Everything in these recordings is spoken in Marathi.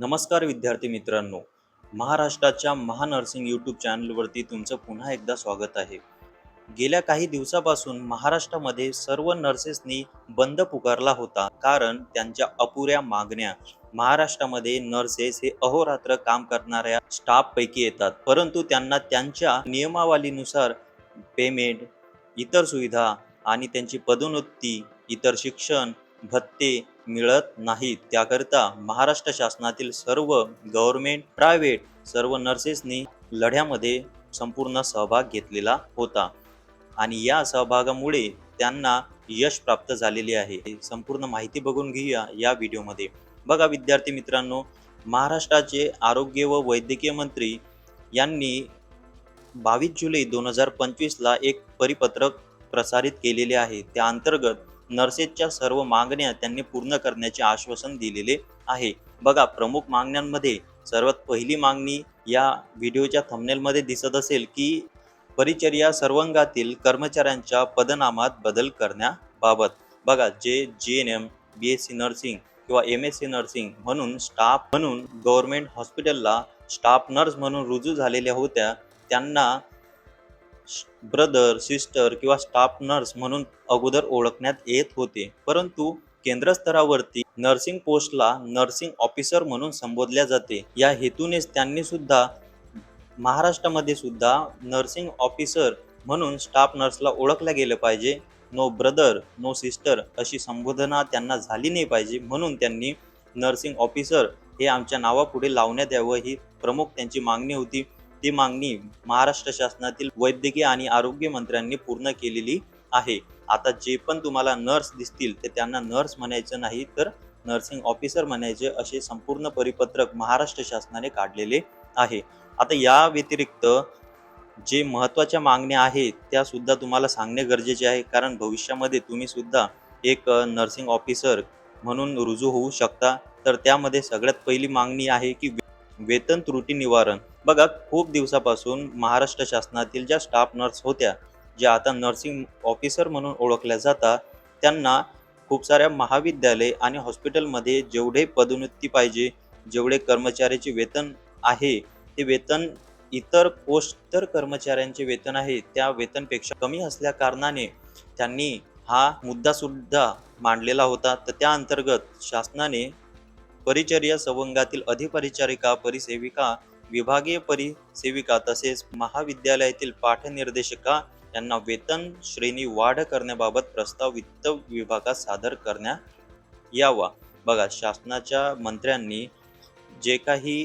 नमस्कार विद्यार्थी मित्रांनो. महाराष्ट्राच्या महानर्सिंग यूट्यूब चॅनलवरती तुमचं पुन्हा एकदा स्वागत आहे. गेल्या काही दिवसापासून महाराष्ट्रामध्ये सर्व नर्सेसनी बंद पुकारला होता. कारण त्यांच्या अपुऱ्या मागण्या महाराष्ट्रामध्ये नर्सेस हे अहोरात्र काम करणाऱ्या स्टाफपैकी येतात. परंतु त्यांना त्यांच्या नियमावलीनुसार पेमेंट इतर सुविधा आणि त्यांची पदोन्नती इतर शिक्षण भत्ते मिळत नाही. त्याकरिता महाराष्ट्र शासनातील सर्व गव्हर्नमेंट प्रायव्हेट सर्व नर्सेसनी लढ्यामध्ये संपूर्ण सहभाग घेतलेला होता. आणि या सहभागामुळे त्यांना यश प्राप्त झालेले आहे. संपूर्ण माहिती बघून घेऊया या व्हिडिओमध्ये. बघा विद्यार्थी मित्रांनो महाराष्ट्राचे आरोग्य व वैद्यकीय मंत्री यांनी बावीस जुलै दोन हजार पंचवीसला एक परिपत्रक प्रसारित केलेले आहे. त्या अंतर्गत नर्सेसच्या सर्व मागण्या त्यांनी पूर्ण करण्याचे आश्वासन दिलेले आहे. बघा प्रमुख मागण्यांमध्ये सर्वात पहिली मागणी या व्हिडिओच्या थंबनेलमध्ये दिसत असेल की परिचर्या सर्वंगातील कर्मचाऱ्यांच्या पदनामात बदल करण्याबाबत. बघा जे G N M B S C nursing किंवा एम एस सी नर्सिंग म्हणून स्टाफ म्हणून गव्हर्मेंट हॉस्पिटलला स्टाफ नर्स म्हणून रुजू झालेल्या होत्या त्यांना ब्रदर सिस्टर किंवा स्टाफ नर्स म्हणून अगोदर ओळखण्यात येत होते. परंतु केंद्र स्तरावरती नर्सिंग पोस्टला नर्सिंग ऑफिसर म्हणून संबोधल्या जाते. या हेतूनेच त्यांनी सुद्धा महाराष्ट्रामध्ये सुद्धा नर्सिंग ऑफिसर म्हणून स्टाफ नर्सला ओळखलं गेलं पाहिजे. नो ब्रदर नो सिस्टर अशी संबोधना त्यांना झाली नाही पाहिजे. म्हणून त्यांनी नर्सिंग ऑफिसर हे आमच्या नावापुढे लावण्यात यावं ही प्रमुख त्यांची मागणी होती. ती मागणी महाराष्ट्र शासनातील वैद्यकीय आणि आरोग्य मंत्र्यांनी पूर्ण केलेली आहे. आता जे पण तुम्हाला नर्स दिसतील ते त्यांना नर्स म्हणायचं नाही तर नर्सिंग ऑफिसर म्हणायचे असे संपूर्ण परिपत्रक महाराष्ट्र शासनाने काढलेले आहे. आता या व्यतिरिक्त जे महत्त्वाच्या मागण्या आहेत त्या सुद्धा तुम्हाला सांगणे गरजेचे आहे कारण भविष्यामध्ये तुम्ही सुद्धा एक नर्सिंग ऑफिसर म्हणून रुजू होऊ शकता. तर त्यामध्ये सगळ्यात पहिली मागणी आहे की वेतन त्रुटी निवारण. बघा खूप दिवसापासून महाराष्ट्र शासनातील ज्या स्टाफ नर्स होत्या ज्या आता नर्सिंग ऑफिसर म्हणून ओळखल्या जातात त्यांना खूप साऱ्या महाविद्यालय आणि हॉस्पिटलमध्ये जेवढे पदोन्नती पाहिजे जेवढे कर्मचाऱ्याचे वेतन आहे ते वेतन इतर पोस्ट कर्मचाऱ्यांचे वेतन आहे त्या वेतनपेक्षा कमी असल्या कारणाने त्यांनी हा मुद्दा सुद्धा मांडलेला होता. तर त्या अंतर्गत शासनाने परिचर्या संवंगातील अधिपरिचारिका परिसेविका विभागीय परिसेविका तसेच महाविद्यालयातील पाठनिर्देशिका यांना वेतन श्रेणी वाढ करण्याबाबत प्रस्ताव वित्त विभागात सादर करण्यात यावा. बघा शासनाच्या मंत्र्यांनी जे काही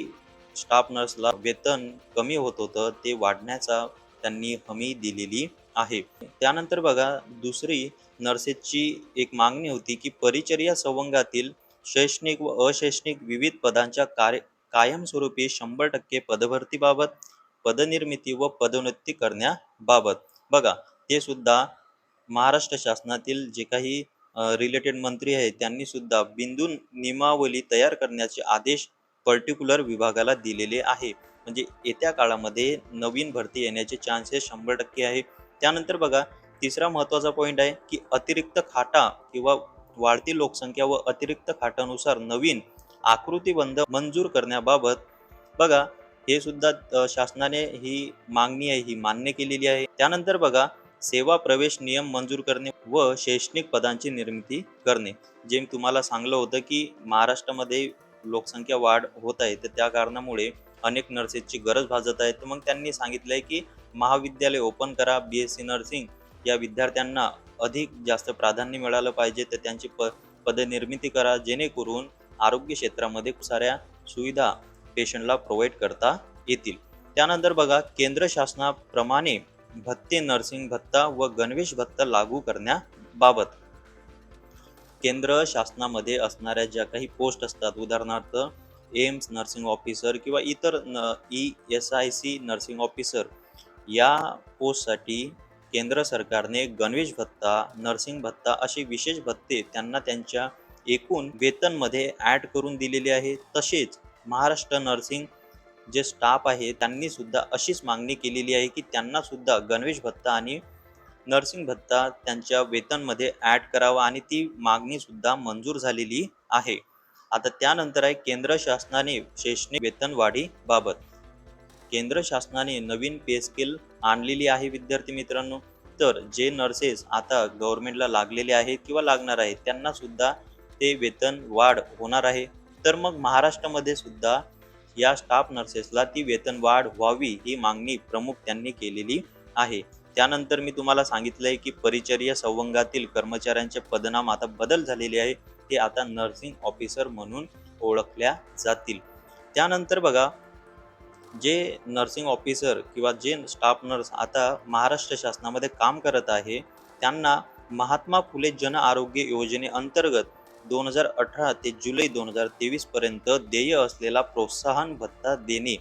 स्टाफ नर्सला वेतन कमी होत होतं ते वाढण्याचा त्यांनी हमी दिलेली आहे. त्यानंतर बघा दुसरी नर्सेसची एक मागणी होती की परिचर्या संवंगातील शैक्षणिक व अशैक्षणिक विविध पदांच्या कार्य कायमस्वरूपी शंभर टक्के पदभरतीबाबत पदनिर्मिती व पदोन्नती करण्याबाबत. बघा ते सुद्धा महाराष्ट्र शासनातील जे काही रिलेटेड मंत्री आहेत त्यांनी सुद्धा बिंदू नियमावली तयार करण्याचे आदेश पर्टिक्युलर विभागाला दिलेले आहे. म्हणजे येत्या काळामध्ये नवीन भरती येण्याचे चान्सेस शंभर टक्के आहे. त्यानंतर बघा तिसरा महत्त्वाचा पॉईंट आहे की अतिरिक्त खाटा किंवा वाढती लोकसंख्या व अतिरिक्त खाटानुसार नवीन आकृतीबंध मंजूर करण्याबाबत बघा हे सुद्धा शासनाने ही मागणी आहे ही मान्य केलेली आहे. त्यानंतर बघा सेवा प्रवेश नियम मंजूर करणे व शैक्षणिक पदांची निर्मिती करणे. जे मी तुम्हाला सांगलं होतं की महाराष्ट्रामध्ये लोकसंख्या वाढ होत आहे तर त्या कारणामुळे अनेक नर्सेसची गरज भाजत आहे तर मग त्यांनी सांगितलंय की महाविद्यालय ओपन करा बी एस सी नर्सिंग या विद्यार्थ्यांना अधिक जास्त प्राधान्य मिळालं पाहिजे तर त्यांची प पदनिर्मिती करा जेणेकरून आरोग्य क्षेत्रामध्ये खूप साऱ्या सुविधा पेशंटला प्रोव्हाइड करता येतील. त्यानंतर बघा केंद्र शासनाप्रमाणे भत्ते नर्सिंग भत्ता व गणवेश भत्ता लागू करण्याबाबत केंद्र शासनामध्ये असणाऱ्या ज्या काही पोस्ट असतात उदाहरणार्थ एम्स नर्सिंग ऑफिसर किंवा इतर न E S I C nursing officer या पोस्टसाठी केंद्र सरकारने गणवेश भत्ता नर्सिंग भत्ता अशी विशेष भत्ते त्यांना त्यांच्या एकूण वेतनमध्ये ॲड करून दिलेले आहे तसेच महाराष्ट्र नर्सिंग जे स्टाफ आहे त्यांनी सुद्धा अशीच मागणी केलेली आहे की त्यांना सुद्धा गणवेश भत्ता आणि नर्सिंग भत्ता त्यांच्या वेतनमध्ये ॲड करावा आणि ती मागणी सुद्धा मंजूर झालेली आहे. आता त्यानंतर आहे केंद्र शासनाने शैक्षणिक वेतनवाढीबाबत केंद्र शासनाने नवीन पे स्केल आणलेली आहे विद्यार्थी मित्रांनो. तर जे नर्सेस आता गव्हर्नमेंटला लागलेले आहेत किंवा लागणार आहेत त्यांना सुद्धा ते वेतन वाढ होणार आहे. तर मग महाराष्ट्रामध्ये सुद्धा या स्टाफ नर्सेसला ती वेतन वाढ व्हावी ही मागणी प्रमुख त्यांनी केलेली आहे. त्यानंतर मी तुम्हाला सांगितलंय की परिचर्या संवंगातील कर्मचाऱ्यांचे पदनाम आता बदल झालेले आहे ते आता नर्सिंग ऑफिसर म्हणून ओळखल्या जातील. त्यानंतर बघा जे नर्सिंग ऑफिसर किंवा जे स्टाफ नर्स आता महाराष्ट्र शासनामध्ये काम करत आहे त्यांना महात्मा फुले जन आरोग्य योजनेअंतर्गत दोन हजार अठरा ते जुलै दोन हजार तेवीसपर्यंत देय असलेला प्रोत्साहन भत्ता देणे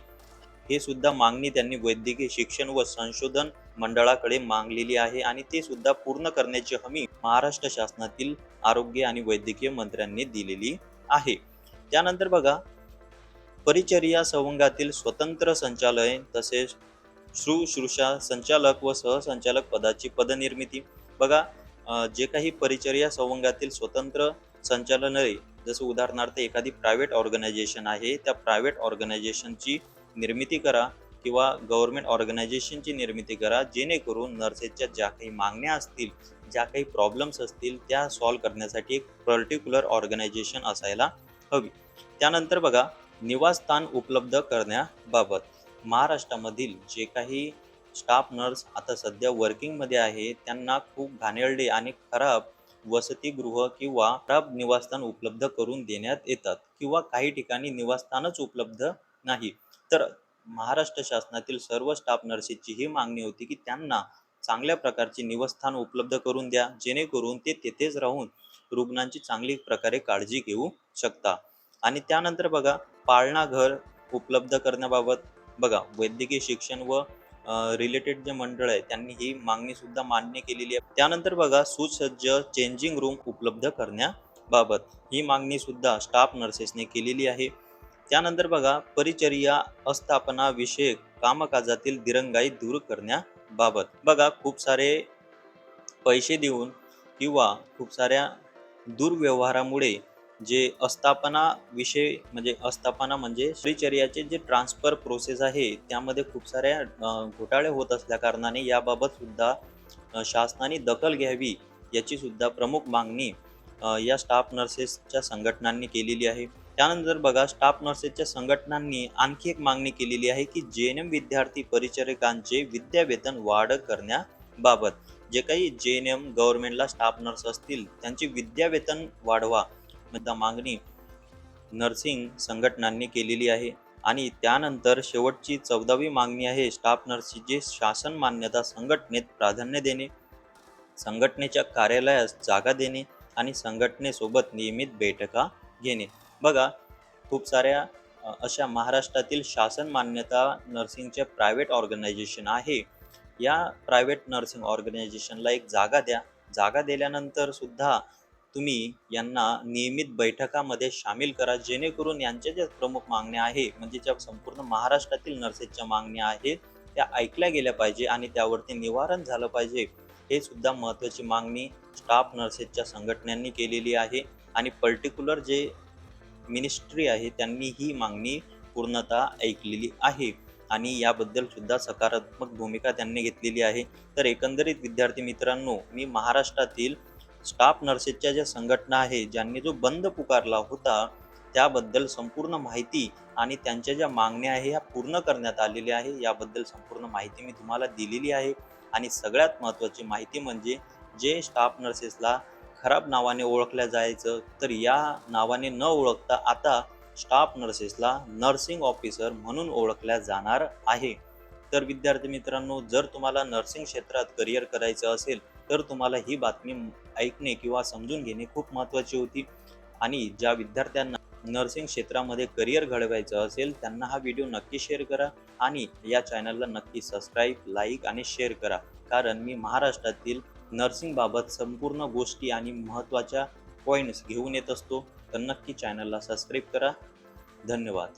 हे सुद्धा मागणी त्यांनी वैद्यकीय शिक्षण व संशोधन मंडळाकडे मागलेली आहे आणि ते सुद्धा पूर्ण करण्याची हमी महाराष्ट्र शासनातील आरोग्य आणि वैद्यकीय मंत्र्यांनी दिलेली आहे. त्यानंतर बघा परिचर्या संवंगातील स्वतंत्र संचालय तसेच सुश्रुषा संचालक व सहसंचालक पदाची पदनिर्मिती. बघा जे काही परिचर्या संवंगातील स्वतंत्र संचालनालय जसं उदाहरणार्थ एखादी प्रायव्हेट ऑर्गनायझेशन आहे त्या प्रायव्हेट ऑर्गनायझेशनची निर्मिती करा किंवा गव्हर्मेंट ऑर्गनायझेशनची निर्मिती करा जेणेकरून नर्सेसच्या ज्या काही मागण्या असतील ज्या काही प्रॉब्लेम्स असतील त्या सॉल्व्ह करण्यासाठी एक पर्टिक्युलर ऑर्गनायझेशन असायला हवी. त्यानंतर बघा निवासस्थान उपलब्ध करण्याबाबत महाराष्ट्रामधील जे काही स्टाफ नर्स आता सध्या वर्किंगमध्ये आहे त्यांना खूप घाणेरडे आणि खराब वसतिगृह किंवा खराब निवासस्थान उपलब्ध करून देण्यात येतात किंवा काही ठिकाणी निवासस्थानच उपलब्ध नाही. तर महाराष्ट्र शासनातील सर्व स्टाफ नर्सेसची ही मागणी होती की त्यांना चांगल्या प्रकारचे निवासस्थान उपलब्ध करून द्या जेणेकरून ते तेथेच राहून रुग्णांची चांगली प्रकारे काळजी घेऊ शकता. आणि त्यानंतर बघा पाळणा घर उपलब्ध करण्याबाबत बघा वैद्यकीय शिक्षण व रिलेटेड जे मंडळ आहे त्यांनी ही मागणी सुद्धा मान्य केलेली आहे. त्यानंतर बघा सुसज्ज चेंजिंग रूम उपलब्ध करण्याबाबत ही मागणी सुद्धा स्टाफ नर्सेसने केलेली आहे. त्यानंतर बघा परिचर्या अस्थापना विषयक कामकाजातील दिरंगाई दूर करण्याबाबत. बघा खूप सारे पैसे देऊन किंवा खूप साऱ्या दुर्व्यवहारामुळे जे अस्थापना विषय म्हणजे अस्थापना म्हणजे परिचर्याचे जे ट्रान्सफर प्रोसेस आहे त्यामध्ये खूप साऱ्या घोटाळे होत असल्या कारणाने याबाबत सुद्धा शासनाने दखल घ्यावी याची सुद्धा प्रमुख मागणी या स्टाफ नर्सेसच्या संघटनांनी केलेली आहे. त्यानंतर बघा स्टाफ नर्सेसच्या संघटनांनी आणखी एक मागणी केलेली आहे की जे एन एम विद्यार्थी परिचारिकांचे विद्यावेतन वाढ करण्याबाबत. जे काही जे एन एम गव्हर्नमेंटला स्टाफ नर्स असतील त्यांचे विद्यावेतन वाढवा. मागणी नर्सिंग संघटनांनी केलेली आहे. आणि त्यानंतर शेवटची चौदावी मागणी आहे. स्टाफ नर्सची शासन मान्यता संघटनेत प्राधान्य देणे संघटनेच्या कार्यालयास जागा देणे आणि संघटनेसोबत नियमित बैठका घेणे. बघा खूप साऱ्या अशा महाराष्ट्रातील शासन मान्यता नर्सिंगचे प्रायव्हेट ऑर्गनायझेशन आहे. या प्रायव्हेट नर्सिंग ऑर्गनायझेशनला एक जागा द्या. जागा दिल्यानंतर सुद्धा तुम्ही यांना नियमित बैठकामध्ये सामील करा जेणेकरून यांच्या ज्या प्रमुख मागण्या आहे म्हणजे ज्या संपूर्ण महाराष्ट्रातील नर्सेसच्या मागण्या आहेत त्या ऐकल्या गेल्या पाहिजे आणि त्यावरती निवारण झालं पाहिजे. हे सुद्धा महत्त्वाची मागणी स्टाफ नर्सेसच्या संघटनांनी केलेली आहे आणि पर्टिक्युलर जे मिनिस्ट्री आहे त्यांनी ही मागणी पूर्णतः ऐकलेली आहे आणि याबद्दल सुद्धा सकारात्मक भूमिका त्यांनी घेतलेली आहे. तर एकंदरीत विद्यार्थी मित्रांनो मी महाराष्ट्रातील स्टाफ नर्सेसच्या ज्या संघटना आहे ज्यांनी जो बंद पुकारला होता त्याबद्दल संपूर्ण माहिती आणि त्यांच्या ज्या मागण्या आहे ह्या पूर्ण करण्यात आलेल्या आहे. याबद्दल संपूर्ण माहिती मी तुम्हाला दिलेली आहे. आणि सगळ्यात महत्त्वाची माहिती म्हणजे जे स्टाफ नर्सेसला खराब नावाने ओळखल्या जायचं तर या नावाने न ओळखता आता स्टाफ नर्सेसला नर्सिंग ऑफिसर म्हणून ओळखल्या जाणार आहे. तर विद्यार्थी मित्रांनो जर तुम्हाला नर्सिंग क्षेत्रात करिअर करायचं असेल तर तुम्हाला ही बातमी ऐकणे किंवा समजून घेणे खूप महत्त्वाची होती. आणि ज्या विद्यार्थ्यांना नर्सिंग क्षेत्रामध्ये करिअर घडवायचं असेल त्यांना हा व्हिडिओ नक्की शेअर करा आणि या चॅनलला नक्की सबस्क्राईब लाईक आणि शेअर करा. कारण मी महाराष्ट्रातील नर्सिंगबाबत संपूर्ण गोष्टी आणि महत्त्वाच्या पॉईंट्स घेऊन येत असतो. तर नक्की चॅनलला सबस्क्राईब करा. धन्यवाद.